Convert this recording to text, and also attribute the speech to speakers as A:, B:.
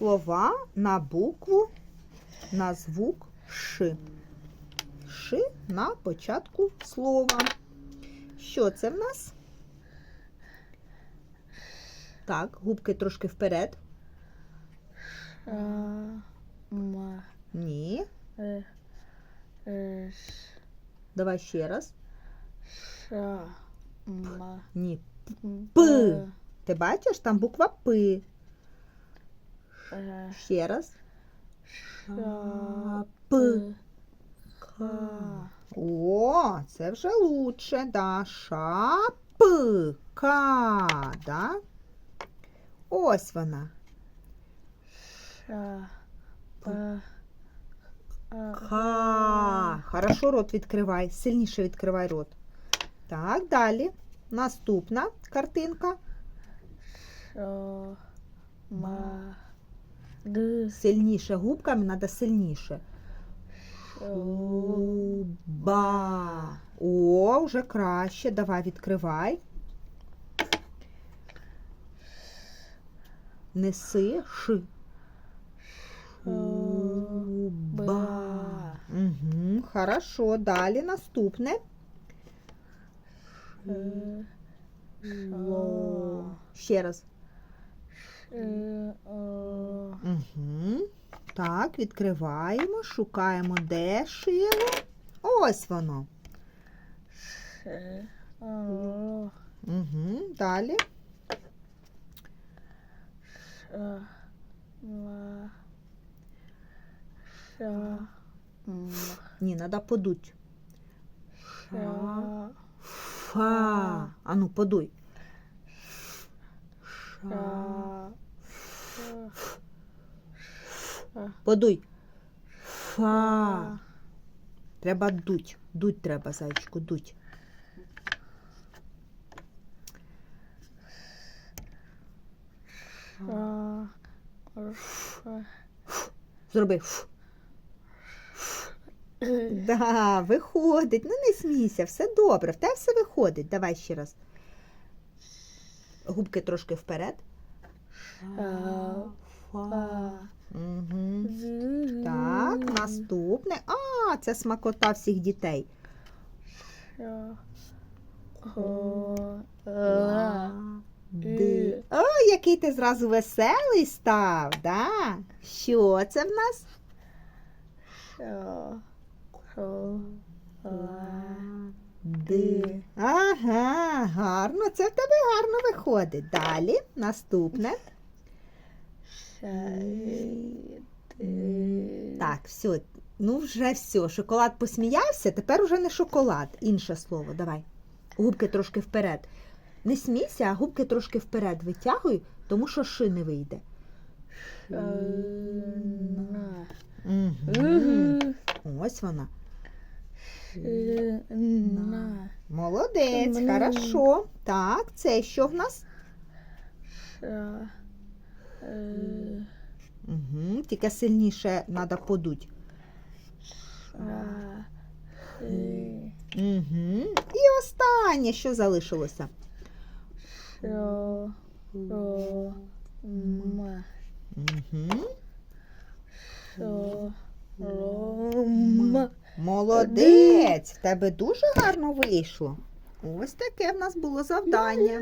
A: слова на букву, на звук Ш. Ш на початку слова. Що це в нас? Так, губки трошки вперед.
B: Ма.
A: Ні.
B: Е. Е. Ш.
A: Давай ще раз.
B: Ша. Ма.
A: Ні.
B: П.
A: Ти бачиш, там буква П.
B: Е.
A: Ще раз.
B: Ша.
A: П.
B: Ка.
A: О, це вже лучше, да. Шапка, да? Ось вона.
B: Ша. П. А.
A: Ка. Хорошо рот відкривай. Сильніше відкривай рот. Так, далі. Наступна картинка.
B: Шо. Ма.
A: Сильніше губками треба сильніше.
B: Шо.
A: Ба. О, вже краще. Давай відкривай. Неси ши. Ба.
B: Ба.
A: Угу, хорошо. Далі наступне.
B: Ш.
A: Ще раз. Угу. Так, відкриваємо, шукаємо, де шило. Ось воно. Угу. Далі. Ні, треба подуть. Фа. Ану, подуй.
B: Ша.
A: Подуй. Фа. Треба дуть. Дуть треба, зайчику, дуть. Зроби. Да, виходить. Ну не смійся, все добре. В тебе все виходить. Давай ще раз. Губки трошки вперед.
B: Фа.
A: Угу. Так, наступне. А, це смакота всіх дітей.
B: О.
A: Ди. О, який ти зразу веселий став, да? Що це в нас?
B: Ша. Шо. Ла.
A: Ди. Ага, гарно. Це в тебе гарно виходить. Далі, наступне.
B: Ша.
A: Так, все. Ну, вже все. Шоколад посміявся, тепер уже не шоколад. Інше слово. Давай. Губки трошки вперед. Не смійся, а губки трошки вперед витягуй, тому що ши не вийде.
B: Ша. На.
A: Угу. Ось вона.
B: На.
A: Молодець,
B: Мені-
A: хорошо. Так, це що в нас?
B: Ша. Е.
A: Угу. Тільки сильніше треба подуть.
B: Ша. Е.
A: Угу. І останнє, що залишилося?
B: Шо. Ро. Ма.
A: Угу.
B: Шо. Ро. Ма.
A: Молодець! Тебе дуже гарно вийшло. Ось таке в нас було завдання.